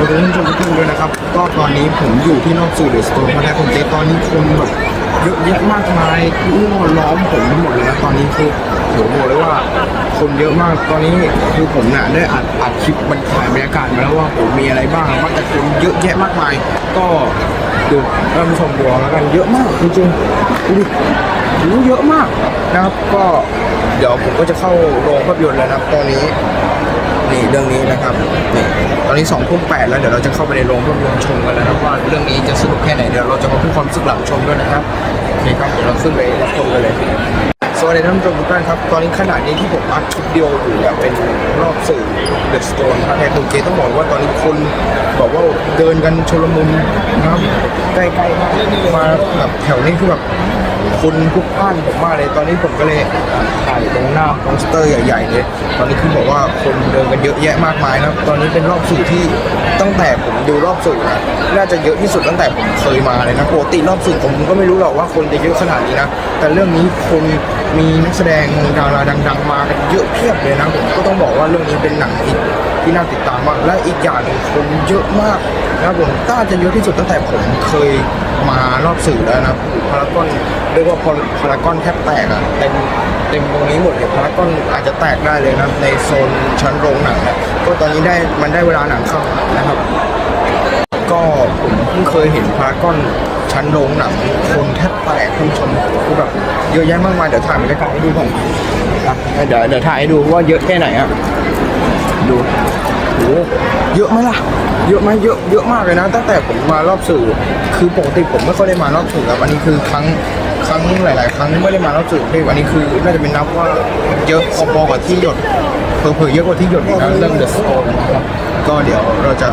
วัสดีท่านผู้ชมทุกท่านด้วยนะครับ ก็ตอนนี้ผมอยู่ที่นอกสู่เดอะสโตร์พัทยาคอนเตตอนนี้คนแบบเยอะแยะมากมายล้อล้อมผมหมดเลยนะตอนนี้คือผมบอกเลยว่า คนเยอะมากตอนนี้คือผมเนี่ยได้อัดอัดคลิปบรรถ่ายบรรยากาศมาแล้วว่าผมมีอะไรบ้างว่าแต่คนเยอะแยะมากมาย ก็ดูท่านผู้ชมดูแล้วกันเยอะมากจริงๆดูดิโอ้เยอะมากนะครับ ก็เดี๋ยวผมก็จะเข้าโรงภาพยนตร์แล้วนะครับตอนนี้ นี่เรื่องนี้นะครับนี่ตอนนี้สองทุ่มแปดแล้วเดี๋ยวเราจะเข้าไปในโรงภาพยนตร์ชมกันแล้วนะว่าเรื่องนี้จะสนุกแค่ไหนเดี๋ยวเราจะมาพูดความสึกหลังชมด้วยนะครับโอเคครับเดี๋ยวเราขึ้นไปชมกันเลยสวัสดีท่านผู้ชมทุกท่านครับ ตอนนี้ขณะนี้ที่ผมอัดคลิปเดียวอยู่เนี่ยเป็นรอบสื่อ The Stone ครับแต่คุณเจต้องบอกว่าตอนนี้คนบอกว่าเดินกันชลมุนนะครับใกล้ๆมาแบบแถวนี้คือแบบ คนพลุกพล่านผมมากเลย ตอนนี้ผมก็เลยถ่ายตรงหน้าโปสเตอร์ใหญ่ๆเลย ตอนนี้คือบอกว่าคนเดินกันเยอะแยะมากมายนะตอนนี้เป็นรอบสื่อที่ตั้งแต่ผมดูรอบสื่อนะน่าจะเยอะที่สุดตั้งแต่ผมเคยมาเลยนะปกติรอบสื่อผมก็ไม่รู้หรอกว่าคนจะเยอะขนาดนี้นะแต่เรื่องนี้คนมีนักแสดงดาราดัง ๆ มากันเยอะเพียบเลยนะผมก็ต้องบอกว่าเรื่องนี้เป็นหนังที่ที่น่าติดตามมากและอีกอย่างหนึ่งคนเยอะมาก ครับผมน่าจะเยอะที่สุดตั้งแต่ผมเคยมารอบสื่อแล้วนะพารากอนเรียกว่าพารากอนแทบแตกอะเต็มเต็มตรงนี้หมดเลยพารากอนอาจจะแตกได้เลยนะในโซนชั้นโรงหนังนะก็ตอนนี้ได้มันได้เวลาหนังเข้านะครับ ก็ผมเพิ่งเคยเห็นพารากอนชั้นโรงหนังคนแทบแตกคุณชมคือแบบเยอะแยะมากมายเดี๋ยวถ่ายบรรยากาศให้ดูก่อนอะเดี๋ยวเดี๋ยวถ่ายให้ดูว่าเยอะแค่ไหนอะ โอ้เยอะไหมล่ะ เยอะไหมเยอะเยอะมากเลยนะ ตั้งแต่ผมมารอบสื่อ คือปกติผมไม่ค่อยได้มารอบสื่อแล้วอันนี้คือครั้งครั้งหลาย ๆ ครั้งไม่ได้มารอบสื่อเลยวันนี้คือน่าจะเป็นนับว่าเยอะพอๆกับที่หยดเผลอๆเยอะกว่าที่หยดอีกนะเรื่อง The Stone นะครับก็เดี๋ยวเราจะ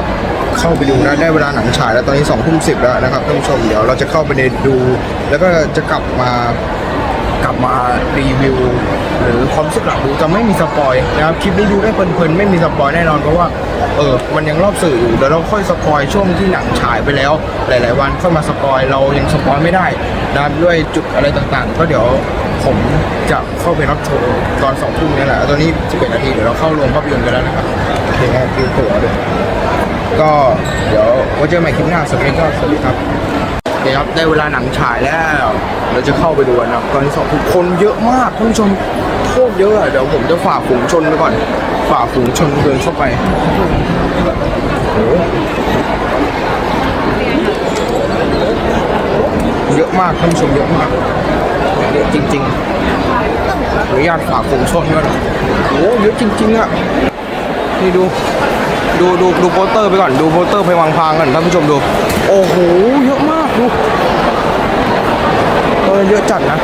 เข้าไปดูนะได้เวลาหนังฉายแล้วตอนนี้สองทุ่มสิบแล้วนะครับท่านผู้ชมเดี๋ยวเราจะเข้าไปดู แล้วก็จะกลับมา กลับมารีวิว หรือความรู้สึกหลังดูจะไม่มีสปอยนะครับคลิปนี้ดูได้เพลินๆไม่มีสปอยแน่นอนเพราะว่าเออมันยังรอบสื่ออยู่เดี๋ยวเราค่อยสปอยช่วงที่หนังฉายไปแล้ว หลาย ๆ วันค่อยมาสปอยเรายังสปอยไม่ได้นะครับด้วยจุดอะไรต่างๆ ก็เดี๋ยวผมจะเข้าไปรับชมตอนสองทุ่มนี่แหละตอนนี้11นาทีเดี๋ยวเราเข้าโรงภาพยนตร์กันแล้วนะครับโอเคครับคือตั๋วด้วยก็เดี๋ยวไว้เจอใหม่คลิปหน้าสวัสดีครับสวัสดีครับ เคครับ ได้เวลาหนังฉายแล้ว เราจะเข้าไปดูนะครับ ตอนนี้สองทุกคนเยอะมากท่านผู้ชมโคตรเยอะอะเดี๋ยวผมจะฝ่าฝูงชนไปก่อน ฝ่าฝูงชนเดินเข้าไปโหเยอะมากท่านผู้ชมเยอะมากเยอะจริงๆอนุญาตฝ่าฝูงชนก่อนโอ้โหเยอะจริงๆอะนี่ดูดูดูดูโปสเตอร์ไปก่อนดูโปสเตอร์ไปวางพางกันท่านผู้ชมดู โอ้โหเยอะมากดู เยอะจัดนะ